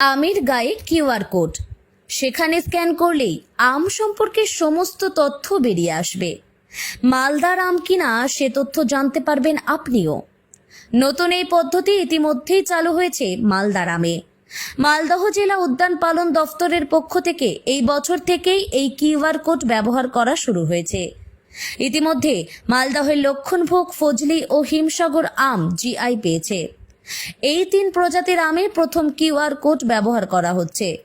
আমের গায়ে QR code. সেখানে স্ক্যান করলেই আম সম্পর্কে সমস্ত তথ্য বেরিয়ে আসবে। মালদার আম কিনা সে তথ্য জানতে পারবেন আপনিও। নতুন এই পদ্ধতি ইতিমধ্যেই চালু হয়েছে মালদার আমে। মালদহ জেলা উদ্যান পালন দফতরের পক্ষ থেকে এই বছর থেকেই এই কিউআর কোড ব্যবহার করা শুরু হয়েছে। ইতিমধ্যে মালদহের লক্ষণভোগ, ফজলি ও হিমসাগর আম জিআই পেয়েছে। এই তিন প্রজাতির আমে প্রথম কিউআর কোড ব্যবহার করা হচ্ছে।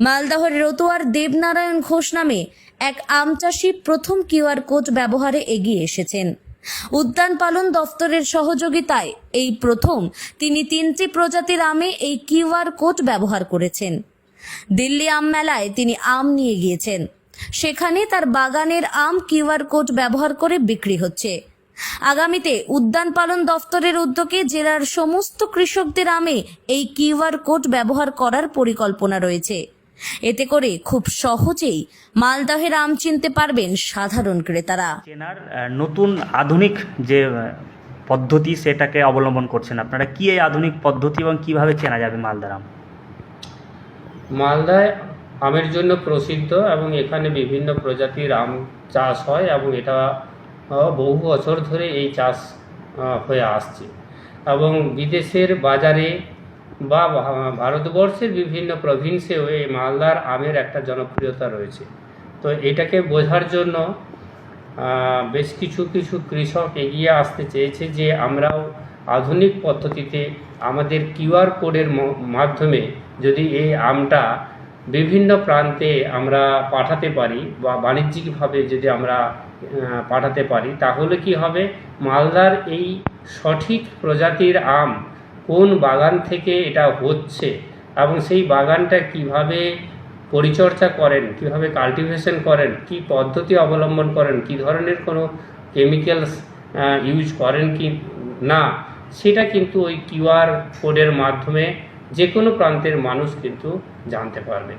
মালদহের রতুয়ার দেবনারায়ণ ঘোষ নামে এক আম চাষি প্রথম কিউআর কোড ব্যবহারে এগিয়ে এসেছেন। উদ্যান পালন দফতরের সহযোগিতায় এই প্রথম তিনি তিনটি প্রজাতির আমে এই কিউআর কোড ব্যবহার করেছেন। দিল্লি আম মেলায় তিনি আম নিয়ে গিয়েছেন। সেখানে তার বাগানের আম কিউআর কোড ব্যবহার করে বিক্রি হচ্ছে। আগামীতে উদ্যান পালন দফতরের উদ্যোগে জেলার সমস্ত কৃষকদের আমে এই কিউআর কোড ব্যবহার করার পরিকল্পনা রয়েছে। এতে করে খুব সহজেই মালদহের আম চিনতে পারবেন সাধারণ ক্রেতারা। চেনার নতুন আধুনিক যে পদ্ধতি সেটাকে অবলম্বন করছেন আপনারা কি এই আধুনিক পদ্ধতি এবং কীভাবে চেনা যাবে মালদার আম মালদায় আমের জন্য প্রসিদ্ধ এবং এখানে বিভিন্ন প্রজাতির আম চাষ হয় এবং এটা বহু বছর ধরে এই চাষ হয়ে আসছে। এবং বিদেশের বাজারে বা ভারতবর্ষের বিভিন্ন প্রভিন্সেও এই মালদার আমের একটা জনপ্রিয়তা রয়েছে। তো এটাকে বোঝার জন্য বেশ কিছু কিছু কৃষক এগিয়ে আসতে চেয়েছে যে আমরাও আধুনিক পদ্ধতিতে আমাদের কিউআর কোডের মাধ্যমে যদি এই আমটা বিভিন্ন প্রান্তে আমরা পাঠাতে পারি বা বাণিজ্যিকভাবে যদি আমরা পাঠাতে পারি, তাহলে কি হবে? মালদার এই সঠিক প্রজাতির আম কোন বাগান থেকে এটা হচ্ছে এবং সেই বাগানটা কীভাবে পরিচর্যা করেন, কীভাবে কাল্টিভেশন করেন, কি পদ্ধতি অবলম্বন করেন, কি ধরনের কোনো কেমিক্যালস ইউজ করেন কি না, সেটা কিন্তু ওই কিউআর কোডের মাধ্যমে যে কোনো প্রান্তের মানুষ কিন্তু জানতে পারবে।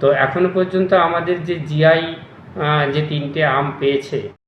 তো এখনও পর্যন্ত আমাদের যে জিআই যে তিনটে আম পেয়েছে।